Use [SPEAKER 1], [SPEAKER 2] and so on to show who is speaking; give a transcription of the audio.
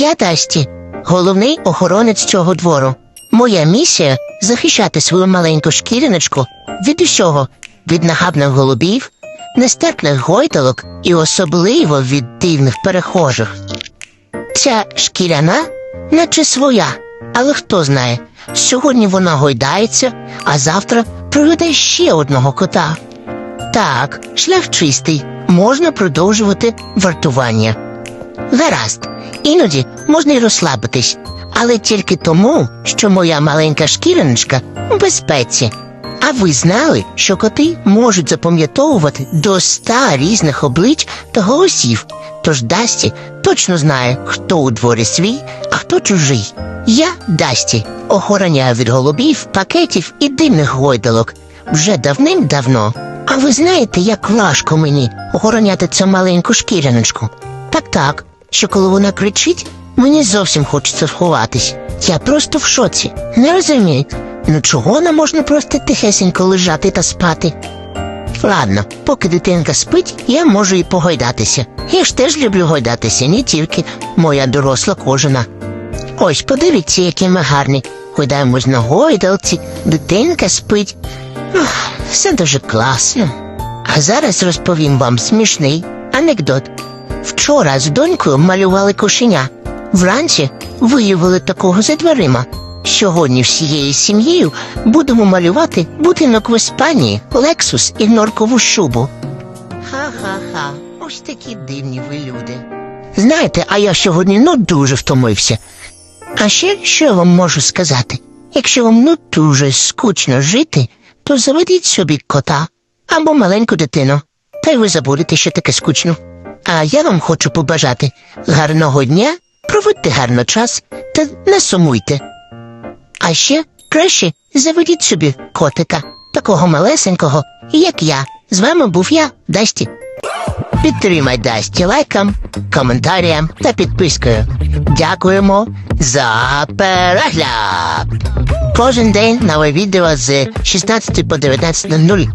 [SPEAKER 1] Я Дасті, головний охоронець цього двору. Моя місія захищати свою маленьку шкіряночку від усього, від нахабних голубів, нестерпних гойдалок і особливо від дивних перехожих. Ця шкіряна, наче своя, але хто знає, сьогодні вона гойдається, а завтра приведе ще одного кота. Так, шлях чистий, можна продовжувати вартування. Гаразд, іноді можна й розслабитись, але тільки тому, що моя маленька шкіряночка у безпеці. А ви знали, що коти можуть запам'ятовувати до ста різних облич та голосів, тож Дасті точно знає, хто у дворі свій, а хто чужий. Я, Дасті, охороняю від голубів, пакетів і дивних гойдалок вже давним-давно. А ви знаєте, як важко мені охороняти цю маленьку шкіряночку? Так так, що коли вона кричить, мені зовсім хочеться сховатись. Я просто в шоці. Не розумію. Ну чого не можна просто тихесенько лежати та спати? Ладно, поки дитинка спить, я можу і погойдатися. Я ж теж люблю гойдатися, не тільки моя доросла кожана. Ось, подивіться, які ми гарні. Гойдаємось на гойдалці, дитинка спить. Ух, все дуже класно. А зараз розповім вам смішний анекдот. Вчора з донькою малювали кошеня. Вранці виявили такого за дверима. Сьогодні всією сім'єю будемо малювати будинок в Іспанії, Лексус і норкову шубу. Ха-ха-ха, ось такі дивні ви люди. Знаєте, а я сьогодні ну дуже втомився. А ще що я вам можу сказати? Якщо вам ну дуже скучно жити, то заведіть собі кота або маленьку дитину, та й ви забудете, що таке скучно. А я вам хочу побажати гарного дня, проводьте гарно час та не сумуйте. А ще краще заведіть собі котика, такого малесенького, як я. З вами був я, Дасті. Підтримай Дасті лайком, коментарям та підпискою. Дякуємо за перегляд. Кожен день нове відео з 16 по 19.00.